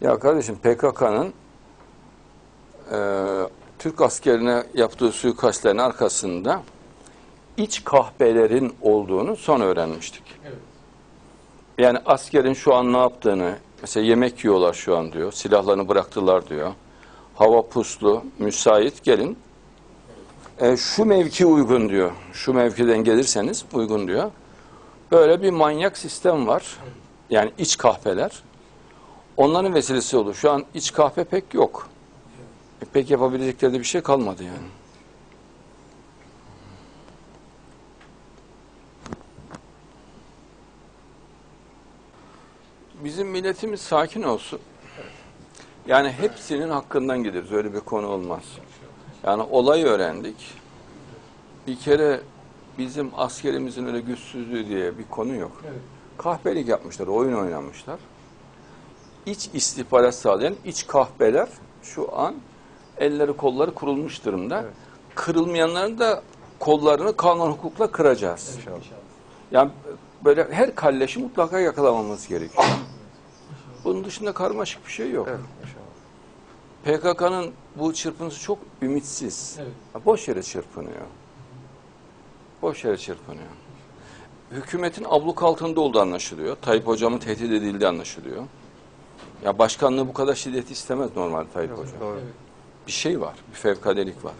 Ya kardeşim PKK'nın e, Türk askerine yaptığı suikastlerin arkasında iç kahpelerin olduğunu son öğrenmiştik. Evet. Yani askerin şu an ne yaptığını, mesela yemek yiyorlar şu an diyor, silahlarını bıraktılar diyor. Hava puslu, müsait gelin. E, şu mevki uygun diyor, şu mevkiden gelirseniz uygun diyor. Böyle bir manyak sistem var. Yani iç kahpeler. Onların vesilesi olur. Şu an iç kahpe pek yok. E, pek yapabilecekleri de bir şey kalmadı yani. Bizim milletimiz sakin olsun. Yani hepsinin hakkından gideriz. Öyle bir konu olmaz. Yani olayı öğrendik. Bir kere bizim askerimizin öyle güçsüzlüğü diye bir konu yok. Evet. Kahpelik yapmışlar, oyun oynamışlar. İç istihbarat sağlayan iç kahpeler şu an elleri kolları kurulmuş durumda. Evet. Kırılmayanların da kollarını kanun hukukla kıracağız. İnşallah. Yani böyle her kalleşi mutlaka yakalamamız gerekiyor. Bunun dışında karmaşık bir şey yok. Evet, inşallah. PKK'nın bu çırpınısı çok ümitsiz. Evet. Boş yere çırpınıyor. Boş yere çırpınıyor. Hükümetin abluk altında olduğu anlaşılıyor. Tayyip hocamın tehdit edildiği anlaşılıyor. Ya başkanlığı bu kadar şiddet istemez normal Tayyip Yok, hocam. Doğru. Bir şey var, bir fevkadelik var.